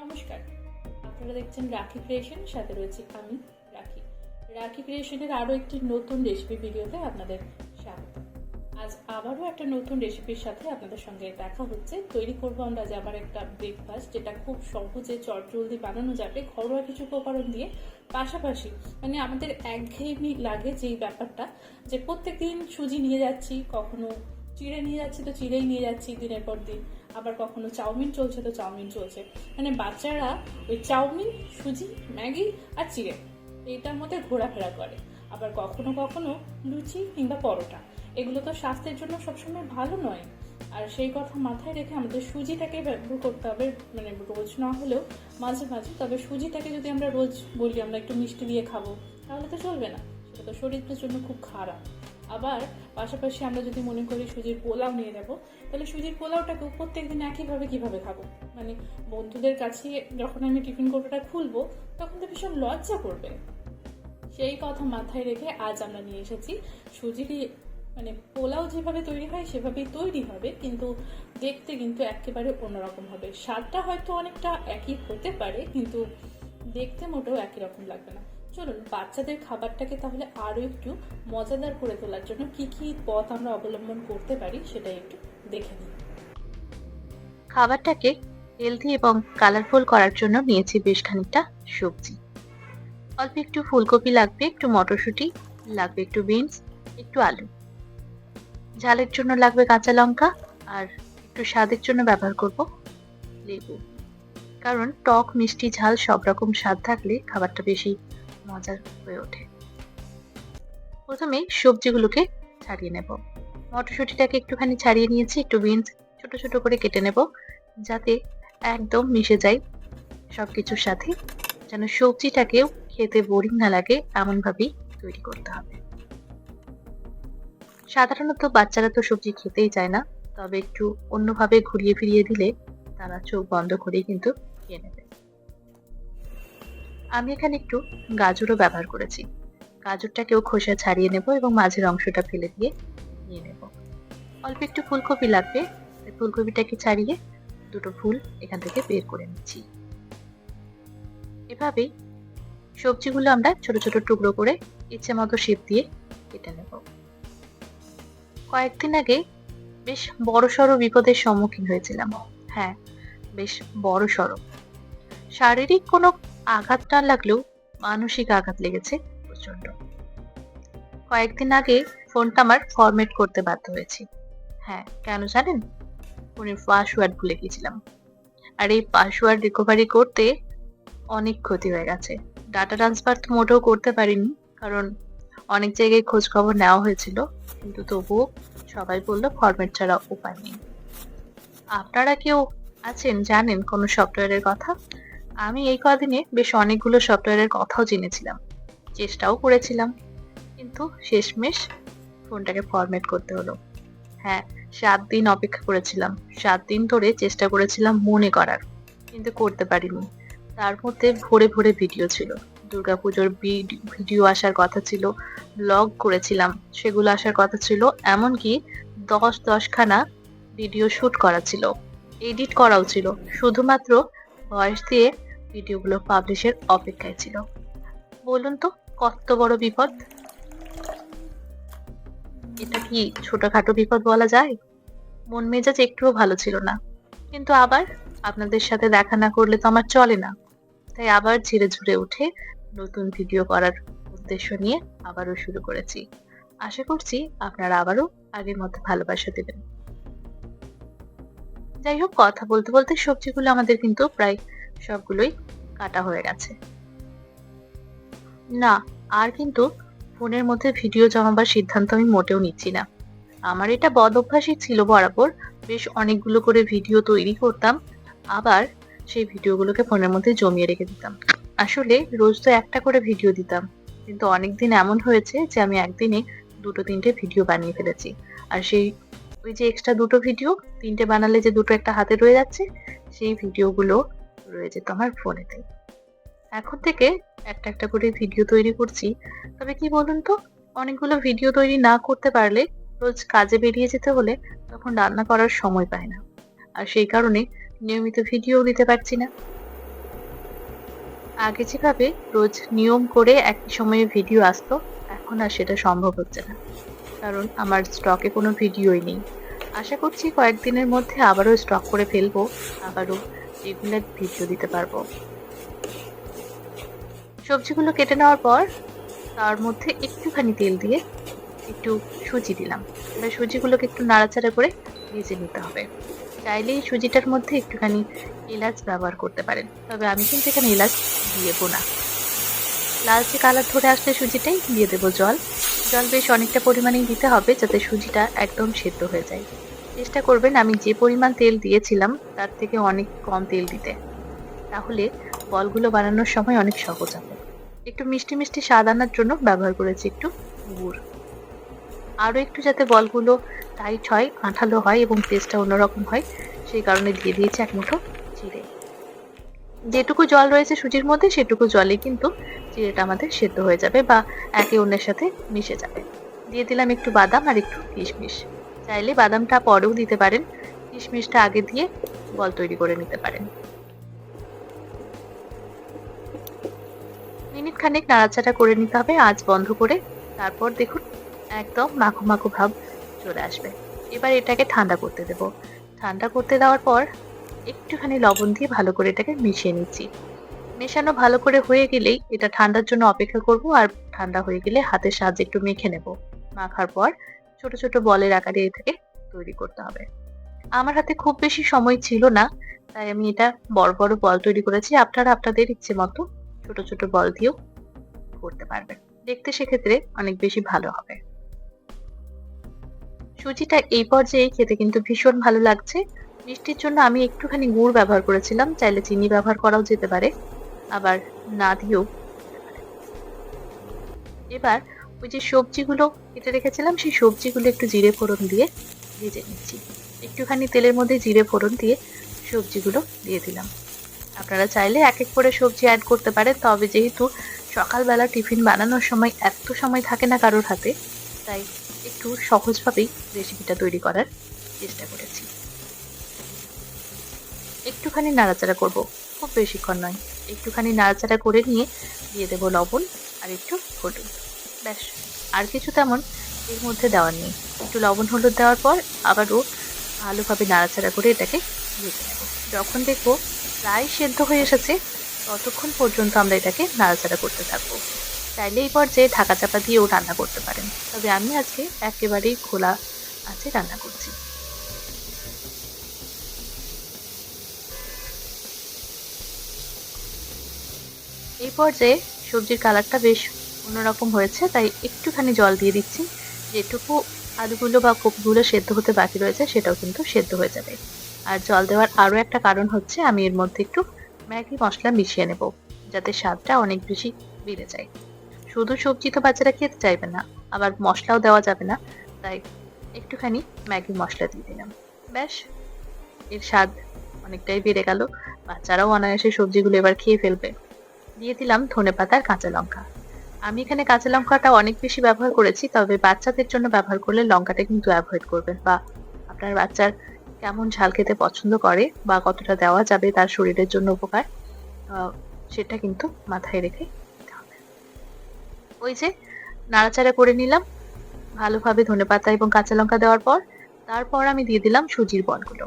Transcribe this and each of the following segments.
নমস্কার। আপনারা দেখছেন রাখি ক্রিয়েশন সাথে রয়েছে আমি, রাখি। রাখি ক্রিয়েশনের আরও একটি নতুন রেসিপি ভিডিওতে আপনাদের স্বাগত। আজ আবারও একটা নতুন রেসিপির সাথে আপনাদের সঙ্গে দেখা হচ্ছে। তৈরি করব আমরা আজ আবার একটা ব্রেকফাস্ট যেটা খুব সহজে চটজলদি বানানো যাবে, ঘরোয়া কিছু উপকরণ দিয়ে। পাশাপাশি মানে আমাদের একঘেয়েমি লাগে যেই ব্যাপারটা, যে প্রত্যেক দিন সুজি নিয়ে যাচ্ছি, কখনো চিড়ে নিয়ে যাচ্ছি, তো চিড়েই নিয়ে যাচ্ছি দিনের পর দিন। আবার কখনো চাউমিন চলছে তো চাউমিন চলছে। মানে বাচ্চারা ওই চাউমিন, সুজি, ম্যাগি আর চিড়ে এটার মধ্যে ঘোরাফেরা করে। আবার কখনো কখনো লুচি কিংবা পরোটা, এগুলো তো স্বাস্থ্যের জন্য সবসময় ভালো নয়। আর সেই কথা মাথায় রেখে আমাদের সুজিটাকে ব্যবহার করতে হবে মানে রোজ না হলেও মাঝে মাঝে। তবে সুজিটাকে যদি আমরা রোজ বলি, আমরা একটু মিষ্টি দিয়ে খাব, তাহলে তো চলবে না। সেটা তো শরীরের জন্য খুব খারাপ। আবার পাশাপাশি আমরা যদি মনে করি সুজির পোলাও নিয়ে নেব, তাহলে সুজির পোলাওটাকেও প্রত্যেকদিন একইভাবে কীভাবে খাব? মানে বন্ধুদের কাছে যখন আমি টিফিন কৌটোটা খুলবো, তখন তো ভীষণ লজ্জা করবে। সেই কথা মাথায় রেখে আজ আমরা নিয়ে এসেছি সুজির মানে পোলাও যেভাবে তৈরি হয়, সেভাবেই তৈরি হবে, কিন্তু দেখতে কিন্তু একেবারে অন্যরকম হবে। স্বাদটা হয়তো অনেকটা একই হতে পারে, কিন্তু দেখতে মোটেও একই রকম লাগবে না। চলুন, বাচ্চাদের খাবারটাকে তাহলে আরও একটু মজাদার করে তোলার জন্য কি কি পথ আমরা অবলম্বন করতে পারি সেটাই একটু দেখে নিই। খাবারটাকে হেলদি এবং কালারফুল করার জন্য নিয়েছি বেশ খানিকটা সবজি। অল্প একটু ফুলকপি লাগবে, একটু মটরশুঁটি লাগবে, একটু বিনস, একটু আলু। ঝালের জন্য লাগবে কাঁচা লঙ্কা আর একটু স্বাদের জন্য ব্যবহার করব লেবু। কারণ টক, মিষ্টি, ঝাল সব রকম স্বাদ থাকলে খাবারটা বেশি মজার হয়ে ওঠে। প্রথমে সবজিগুলোকে ছাড়িয়ে নেব। মটরশুঁটিটাকে একটুখানি ছাড়িয়ে নিয়েছি, একটু বিনস ছোট ছোট করে কেটে নেব, যাতে একদম মিশে যায় সবকিছুর সাথে, যেন সবজিটাকেও খেতে বোরিং না লাগে এমন ভাবেই তৈরি করতে হবে। সাধারণত বাচ্চারা তো সবজি খেতেই চায় না, তবে একটু অন্যভাবে ঘুরিয়ে ফিরিয়ে দিলে তারা চোখ বন্ধ করেই কিন্তু খেয়ে নেবে। আমি এখানে একটু গাজরও ব্যবহার করেছি। গাজরটাকেও খোসা ছাড়িয়ে নেব এবং মাঝের অংশটা ফেলে দিয়ে নিয়ে নেব। অল্প একটু ফুলকপি লাগবে। ফুলকপিটাকে ছাড়িয়ে দুটো ফুল এখান থেকে বের করে নিচ্ছি। এভাবেই সবজিগুলো আমরা ছোট ছোট টুকরো করে ইচ্ছে মতো শেপ দিয়ে কেটে নেব। কয়েকদিন আগে বেশ বড় সড়ো বিপদের সম্মুখীন হয়েছিলাম। হ্যাঁ বেশ বড় সড়ো। শারীরিক কোনো আঘাত না লাগলেও মানসিক আঘাত লেগেছে প্রচণ্ড কয়েকদিন আগে ফোনটা আমার ফরম্যাট করতে বাধ্য হয়েছি। হ্যাঁ কেন জানেন? ফোনের পাসওয়ার্ড ভুলে গেছিলাম আর এই পাসওয়ার্ড রিকভারি করতে অনেক ক্ষতি হয়ে গেছে। ডাটা ট্রান্সফার তো মোটেও করতে পারিনি, কারণ অনেক জায়গায় খোঁজ খবর নেওয়া হয়েছিল, কিন্তু তবুও সবাই বলল ফরম্যাট ছাড়া উপায় নেই। আপনারা কেউ আছেন, জানেন কোনো সফটওয়্যারের কথা? আমি এই কদিনে বেশ অনেকগুলো সফটওয়্যারের কথাও জেনেছিলাম। চেষ্টাও করেছিলাম। কিন্তু শেষমেশ ফোনটাকে ফরম্যাট করতে হলো। হ্যাঁ সাত দিন অপেক্ষা করেছিলাম। সাত দিন ধরে চেষ্টা করেছিলাম মনে করার, কিন্তু করতে পারিনি। তার মধ্যে ভরে ভরে ভিডিও ছিল। দুর্গাপুজোর ভিডিও আসার কথা ছিল ব্লগ করেছিলাম, সেগুলো আসার কথা ছিল, এমনকি দশ দশখানা ভিডিও শুট করা ছিল। এডিট করাও ছিল। শুধুমাত্র ভয়েস দিয়ে ভিডিওগুলো পাবলিশের অপেক্ষায় ছিল। বলুন তো, কত বড় বিপদ? এটা কি ছোটখাটো বিপদ বলা যায়? মন মেজাজ একটুও ভালো ছিল না। কিন্তু আবার আপনাদের সাথে দেখা না করলে তো আমার চলে না। তাই আবার ঝিরে ঝুরে উঠে নতুন ভিডিও করার উদ্দেশ্য নিয়ে আবারও শুরু করেছি। আশা করছি আপনারা আবারও আগের মতো ভালোবাসা দেবেন। যাই হোক, কথা বলতে বলতে সবজিগুলো আমাদের কিন্তু প্রায় সবগুলোই কাটা হয়ে গেছে। না, আর কিন্তু ফোনের মধ্যে ভিডিও জমাবার সিদ্ধান্ত আমি মোটেও নিচ্ছি না। আমার এটা বদ অভ্যাসই ছিল বরাবর, বেশ অনেকগুলো করে ভিডিও তৈরি করতাম, আবার সেই ভিডিওগুলোকে ফোনের মধ্যে জমিয়ে রেখে দিতাম। আসলে রোজ তো একটা করে ভিডিও দিতাম, কিন্তু অনেকদিন এমন হয়েছে যে আমি একদিনে দুটো তিনটে ভিডিও বানিয়ে ফেলেছি। আর সেই ওই যে এক্সট্রা দুটো ভিডিও, তিনটে বানালে যে দুটো একটা হাতে রয়ে যাচ্ছে, সেই ভিডিওগুলো রয়ে যেত আমার ফোনেতে এখন থেকে একটা একটা করে ভিডিও তৈরি করছি। তবে কি বলুন তো, অনেকগুলো ভিডিও তৈরি না করতে পারলে রোজ কাজে বেরিয়ে যেতে হলে তখন রান্না করার সময় পায় না। আর সেই কারণে নিয়মিত ভিডিও দিতে পারছি না। আগে যেভাবে রোজ নিয়ম করে একই সময়ে ভিডিও আসতো, এখন আর সেটা সম্ভব হচ্ছে না। কারণ আমার স্টকে কোনো ভিডিওই নেই। আশা করছি কয়েকদিনের মধ্যে আবারও স্টক করে ফেলব, আবারও রেগুলার ভিডিও দিতে পারব। সবজিগুলো কেটে নেওয়ার পর তার মধ্যে একটুখানি তেল দিয়ে একটু সুজি দিলাম। এবার সুজিগুলোকে একটু নাড়াচাড়া করে ভেজে নিতে হবে। চাইলে সুজিটার মধ্যে একটুখানি এলাচ ব্যবহার করতে পারেন, তবে আমি কিন্তু এখানে এলাচ দিয়েবো না। লালচে কালার ধরে আসলে সুজিটাই দিয়ে দেবো জল। জল বেশ অনেকটা পরিমাণেই দিতে হবে যাতে সুজিটা একদম সেদ্ধ হয়ে যায়। চেষ্টা করবেন আমি যে পরিমাণ তেল দিয়েছিলাম, তার থেকে অনেক কম তেল দিতে। তাহলে বলগুলো বানানোর সময় অনেক সহজ হবে। একটু মিষ্টি মিষ্টি স্বাদ আনার জন্য ব্যবহার করেছি একটু গুড়। আরও একটু যাতে বলগুলো টাইট হয়, আঠালো হয় এবং টেস্টটা অন্যরকম হয়, সেই কারণে দিয়ে দিয়েছি এক মুঠো জিরে। যেটুকু জল রয়েছে সুজির মধ্যে, সেটুকু জলে কিন্তু জিরেটা আমাদের সেদ্ধ হয়ে যাবে বা একে অন্যের সাথে মিশে যাবে। দিয়ে দিলাম একটু বাদাম আর একটু কিশমিশ। চাইলে বাদামটা পরেও দিতে পারেন। কিশমিশটা আগে দিয়ে বল তৈরি করে নিতে পারেন। মিনিট খানেক নাড়াচাড়া করে নিতে হবে, আঁচ বন্ধ করে তারপর দেখুন একদম মাখো মাখো ভাব চলে আসবে। এবার এটাকে ঠান্ডা করতে দেব। ঠান্ডা করতে দেওয়ার পর একটুখানি লবণ দিয়ে ভালো করে এটাকে মিশিয়ে নিচ্ছি। মেশানো ভালো করে হয়ে গেলেই এটা ঠান্ডার জন্য অপেক্ষা করব আর ঠান্ডা হয়ে গেলে হাতের সাহায্যে একটু মেখে নেব। মাখার পর ছোট ছোট বলের আকারে এটাকে তৈরি করতে হবে। আমার হাতে খুব বেশি সময় ছিল না, তাই আমি এটা বড় বড় বল তৈরি করেছি। আপনারা আপনাদের ইচ্ছে মতো ছোট ছোট বল দিয়েও করতে পারবেন। দেখতে সেক্ষেত্রে অনেক বেশি ভালো হবে। সুজিটা এই পর্যায়ে খেতে কিন্তু ভীষণ ভালো লাগছে। মিষ্টির জন্য আমি একটুখানি গুড় ব্যবহার করেছিলাম, চাইলে চিনি ব্যবহার করাও যেতে পারে। আবার না দিয়েও এবার ওই যে সবজিগুলো কেটে রেখেছিলাম, সেই সবজিগুলো একটু জিরে ফোড়ন দিয়ে ভেজে নিচ্ছি। একটুখানি তেলের মধ্যে জিরে ফোড়ন দিয়ে সবজিগুলো দিয়ে দিলাম। আপনারা চাইলে এক এক করে সবজি অ্যাড করতে পারেন, তবে যেহেতু সকালবেলা টিফিন বানানোর সময় এত সময় থাকে না কারোর হাতে, তাই একটু সহজভাবেই রেসিপিটা তৈরি করার চেষ্টা করেছি। একটুখানি নাড়াচাড়া করব, খুব বেশিক্ষণ নয়। একটুখানি নাড়াচাড়া করে নিয়ে দিয়ে দেবো লবণ আর একটু হলুদ। ব্যাস, আর কিছু তেমন এর মধ্যে দেওয়ার নেই। একটু লবণ হলুদ দেওয়ার পর আবারও ভালোভাবে নাড়াচাড়া করে এটাকে ভেজে নেব। যখন দেখব প্রায় সেদ্ধ হয়ে এসেছে, ততক্ষণ পর্যন্ত আমরা এটাকে নাড়াচাড়া করতে থাকব। চাইলে এই পর্যায়ে ঢাকা চাপা দিয়েও রান্না করতে পারেন। তবে আমি আজকে একেবারেই খোলা আছে রান্না করছি। এই পর্যায়ে সবজির কালারটা বেশ অন্যরকম হয়েছে, তাই একটুখানি জল দিয়ে দিচ্ছি। যেটুকু আলুগুলো বা কপিগুলো সেদ্ধ হতে বাকি রয়েছে, সেটাও কিন্তু সেদ্ধ হয়ে যাবে। আর জল দেওয়ার আরও একটা কারণ হচ্ছে, আমি এর মধ্যে একটু ম্যাগি মশলা মিশিয়ে নেব, যাতে স্বাদটা অনেক বেশি বেড়ে যায়। শুধু সবজি তো বাচ্চারা খেতে চাইবে না, আবার মশলাও দেওয়া যাবে না, তাই একটুখানি ম্যাগি মশলা দিয়ে দিলাম। ব্যাস, এর স্বাদ অনেকটাই বেড়ে গেল। বাচ্চারাও অনায়াসে সবজিগুলো এবার খেয়ে ফেলবে। দিয়ে দিলাম ধনে পাতার কাঁচা লঙ্কা। আমি এখানে কাঁচা লঙ্কাটা অনেক বেশি ব্যবহার করেছি, তবে বাচ্চাদের জন্য ব্যবহার করলে লঙ্কাটা কিন্তু অ্যাভয়েড করবেন বা আপনার বাচ্চার কেমন ঝাল খেতে পছন্দ করে বা কতটা দেওয়া যাবে তার শরীরের জন্য উপকার সেটা কিন্তু মাথায় রেখে ওই যে নাড়াচাড়া করে নিলাম, ভালোভাবে ধনেপাতা এবং কাঁচা লঙ্কা দেওয়ার পর, তারপর আমি দিয়ে দিলাম সুজির বলগুলো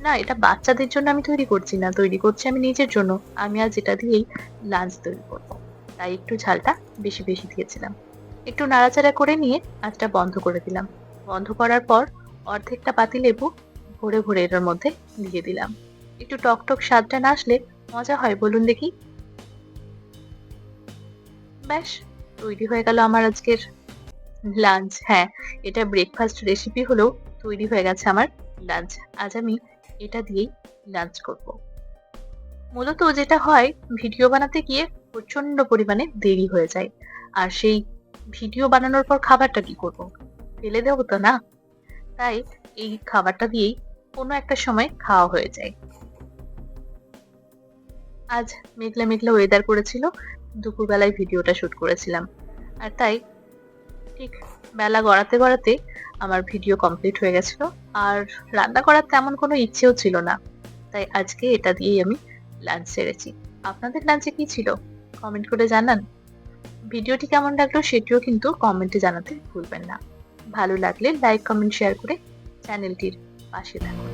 না, এটা বাচ্চাদের জন্য আমি তৈরি করছি না, তৈরি করছি আমি নিজের জন্য। আমি আজ এটা দিয়েই লাঞ্চ তৈরি করব। তাই একটু ঝালটা বেশি বেশি দিয়েছিলাম। একটু নাড়াচাড়া করে নিয়ে আঁচটা বন্ধ করে দিলাম। বন্ধ করার পর অর্ধেকটা পাতি লেবু ভরে ভরে এটার মধ্যে দিয়ে দিলাম। একটু টক টক স্বাদটা না আসলে মজা হয়, বলুন দেখি। ব্যাস, তৈরি হয়ে গেল আমার আজকের লাঞ্চ হ্যাঁ এটা ব্রেকফাস্ট রেসিপি হলেও তৈরি হয়ে গেছে আমার লাঞ্চ আজ আমি এটা দিয়েই লাঞ্চ করব। মূলত যেটা হয়, ভিডিও বানাতে গিয়ে প্রচণ্ড পরিমাণে দেরি হয়ে যায়। আর সেই ভিডিও বানানোর পর খাবারটা কি করব? ফেলে দেবো তো না? তাই এই খাবারটা দিয়েই কোনো একটা সময় খাওয়া হয়ে যায়। আজ মেঘলা মেঘলা ওয়েদার করেছিল, দুপুরবেলায় ভিডিওটা শুট করেছিলাম। আর তাই ঠিক বেলা গড়াতে গড়াতে আমার ভিডিও কমপ্লিট হয়ে গেছিল। আর রান্না করার তেমন কোনো ইচ্ছেও ছিল না। তাই আজকে এটা দিয়েই আমি লাঞ্চ সেরেছি। আপনাদের লাঞ্চে কি ছিল? কমেন্ট করে জানান। ভিডিওটি কেমন লাগল সেটিও কিন্তু কমেন্টে জানাতে ভুলবেন না। ভালো লাগলে লাইক কমেন্ট শেয়ার করে চ্যানেলটির পাশে থাকুন।